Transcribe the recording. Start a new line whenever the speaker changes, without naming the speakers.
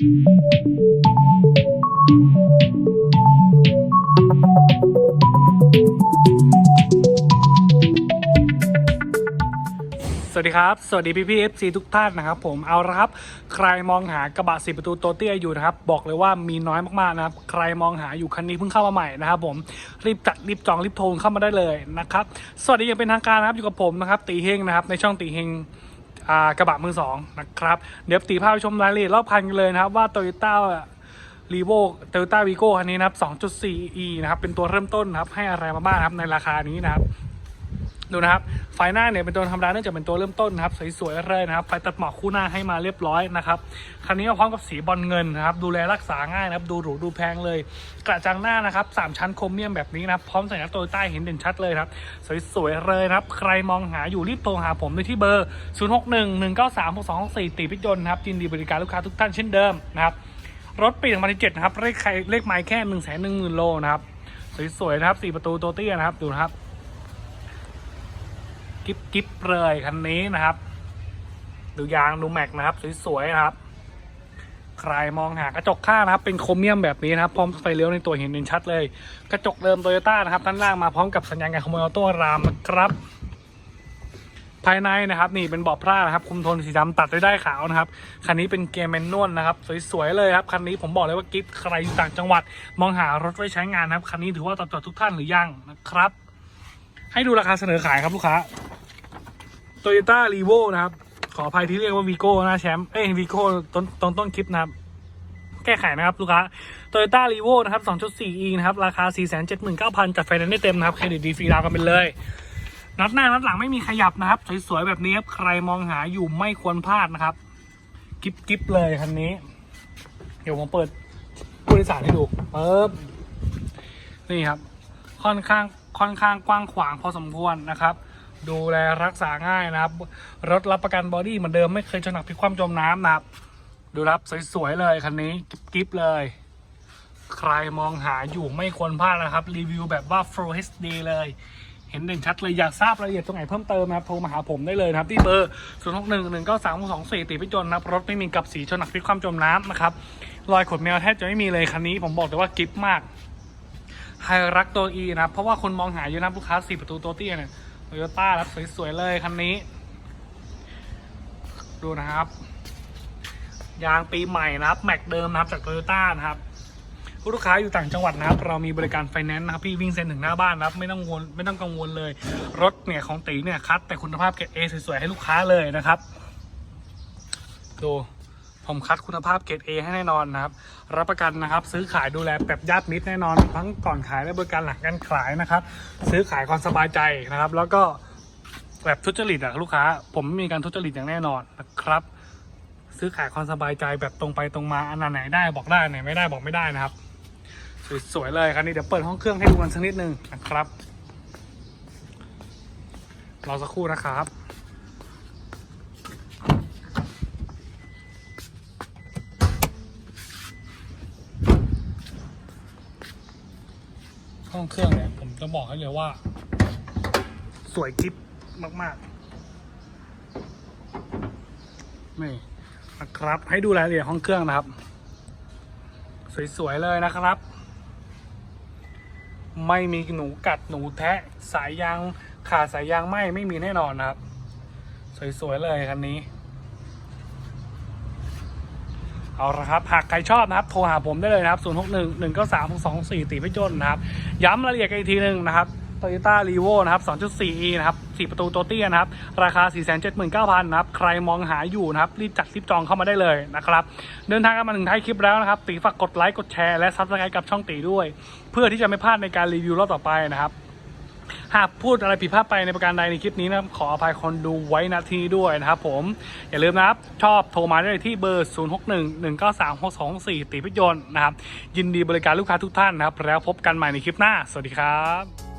สวัสดีครับ สวัสดีพี่พี่เอฟซีทุกท่านนะครับผมเอาละครับ ใครมองหากระบะสีประตูโตเตี้ยอยู่นะครับ บอกเลยว่ามีน้อยมากๆนะครับ ใครมองหาอยู่คันนี้เพิ่งเข้ามาใหม่นะครับผมรีบจัดรีบจองรีบโทรเข้ามาได้เลยนะครับ สวัสดีอย่างเป็นทางการนะครับอยู่กับผมนะครับตีเฮงนะครับในช่องตีเฮง กระบะมือสองนะครับ เดี๋ยวตีภาพชมรายละเอียดรอบคันกันเลยนะครับว่า Toyota รีโวโตโยต้าวีโก้คันนี้นะครับ 2.4e นะครับ เป็นตัวเริ่มต้นนะครับ ให้อะไรมาบ้างนะครับ ในราคานี้นะครับ ดูนะครับไฟหน้าเนี่ยเป็นตัวธรรมดาเนื่องจากเป็นตัวเริ่มต้นนะครับสวยๆเลยนะครับไฟตัดหมอกคู่หน้าให้มาเรียบร้อยนะครับคันนี้มาพร้อมกับสีบอลเงินนะครับดูแลรักษาง่ายนะครับดูหรูดูแพงเลย กระจังหน้านะครับสามชั้นโครเมียมแบบนี้นะครับพร้อมสัญลักษณ์โตโยต้าเห็นเด่นชัดเลยครับสวยๆเลยนะครับใครมองหาอยู่รีบโทรหาผมเลยที่เบอร์ 0 6 1 1 9 3 6 2 6 4ตีพิจนต์นะครับยินดีบริการลูกค้าทุกท่านเช่นเดิมนะครับรถปี2017นะครับเลขใครเลขไมล์แค่ 1 1 0 0 0 0 โลนะครับสวยๆนะครับสี่ประตูโตเตี้ยนะครับ ดูนะครับ กิ๊บกิ๊บเลยคันนี้นะครับ ดูยางดูแม็กนะครับ สวยๆนะครับ ใครมองหากระจกข้างนะครับ เป็นโครเมียมแบบนี้นะครับ พร้อมไฟเลี้ยวในตัวเห็นเด่นชัดเลย กระจกเดิมโตโยต้านะครับด้านล่างมาพร้อมกับสัญญาณการขโมยออโต้รามนะครับภายในนะครับ นี่เป็นเบาะผ้านะครับ คุมโทนสีดำตัดด้วยได้ายขาวนะครับ คันนี้เป็นเกียร์แมนนวลนะครับ สวยๆเลยครับ คันนี้ผมบอกเลยว่ากิ๊บใครอยู่ต่างจังหวัด มองหารถไว้ใช้งานนะครับ คันนี้ถือว่าตอบโจทย์ทุกท่านหรือยังนะครับ ให้ดูราคาเสนอขายครับลูกค้า โตโยต้ารีโวนะครับ ขออภัยที่เรียกว่าวีโก้นะแชมป์เอ้ยวีโก้ต้นต้นต้นคลิปนะครับ แก้ไขนะครับ ลูกค้าโตโยต้ารีโวนะครับ 2.4e นะครับ ราคา 479,000จัดไฟแนนซ์ได้เต็มนะครับ เครดิตดีฟรีดาวกันไปเลยนัดหน้านัดหลังไม่มีขยับนะครับ สวยๆ แบบนี้ครับ ใครมองหาอยู่ไม่ควรพลาดนะครับกิฟกิฟเลยคันนี้ เดี๋ยวผมเปิดผู้โดยสารให้ดูปึ๊บนี่ครับ ค่อนข้างค่อนข้างกว้างขวางพอสมควรนะครับ ดูแลรักษาง่ายนะครับ รถรับประกันบอดี้เหมือนเดิมไม่เคยชนหนักพลิกคว่ำจมน้ำนะครับ ดูครับสวยๆเลยคันนี้กิ๊บกิ๊บเลย ใครมองหาอยู่ไม่ควรพลาดนะครับ รีวิวแบบว่า Full HD เลย เห็นเด่นชัดเลยอยากทราบรายละเอียดตรงไหนเพิ่มเติมนะครับโทรมาหาผมได้เลยนะครับ ที่เบอร์0 6 1 1 9 3 2 4ตีพิจนนะครับรถไม่มีกับสีชนหนักพลิกคว่ำจมน้ำนะครับรอยขดแมวแทบจะไม่มีเลยคันนี้ผมบอกเลยว่ากิ๊บมากไฮรักตัว E นะครับเพราะว่าคนมองหาเยอะนะลูกค้าสี่ประตูตัวเตี้ยเนี่ย โตโยต้าครับสวยๆเลยคันนี้ ดูนะครับ ยางปีใหม่นะครับ แม็กเดิมนะครับจากโตโยต้านะครับผู้ลูกค้าอยู่ต่างจังหวัดนะครับ เรามีบริการไฟแนนซ์นะครับ พี่วิ่งเซ็นถึงหน้าบ้านนะครับ ไม่ต้องกังวลไม่ต้องกังวลเลย รถเนี่ยของตีเนี่ยคัดแต่คุณภาพเกรดเอสวยๆให้ลูกค้าเลยนะครับ ดู ผมคัดคุณภาพเกรดเอให้แน่นอนนะครับ รับประกันนะครับ ซื้อขายดูแลแบบญาติมิตรแน่นอน ทั้งก่อนขายและบริการหลังการขายนะครับ ซื้อขายความสบายใจนะครับ แล้วก็แบบทุจริตอะลูกค้า ผมมีการทุจริตอย่างแน่นอนนะครับ ซื้อขายความสบายใจแบบตรงไปตรงมาอันไหนได้บอกได้ไหนไม่ได้บอกไม่ได้นะครับ สวยๆเลยครับนี่เดี๋ยวเปิดห้องเครื่องให้ดูกันสักนิดนึงนะครับรอสักครู่นะครับ องเครื่องเนี่ยผมจะบอกให้เลยว่า สวยกิ๊บมากๆนี่นะครับ ให้ดูรายละเอียดห้องเครื่องนะครับ สวยๆเลยนะครับ ไม่มีหนูกัดหนูแทะสายยางขาดสายยางไหมไม่มีแน่นอนนะครับ สวยๆเลยคันนี้ เอาละครับหากใครชอบนะครับ โทรหาผมได้เลยนะครับ 0 6 1 1 9 3 2 4ตีพิจนนะครับ ย้ำรายละเอียดกันอีกทีหนึ่งนะครับ Toyota r e v o นะครับ 2.4e นะครับ 4 ประตูโตเตี้ยนะครับ ราคา 479,000 นะครับ ใครมองหาอยู่นะครับ รีบจัดรีบจองเข้ามาได้เลยนะครับ เดินทางกันมาถึงท้ายคลิปแล้วนะครับ ตีฝากกดไลค์ กดแชร์ และซับสไครต์กับช่องตีด้วย เพื่อที่จะไม่พลาดในการรีวิวรอบต่อไปนะครับ หากพูดอะไรผิดพลาดไปในประการใดในคลิปนี้นะครับขออภัยคนดูไว้นาทีด้วยนะครับ ผม อย่าลืมนะครับ ชอบโทรมาได้เลยที่เบอร์ 0 6 1 1 9 3 6 2 4ตีพิจนนะครับ ยินดีบริการลูกค้าทุกท่านนะครับ แล้วพบกันใหม่ในคลิปหน้า สวัสดีครับ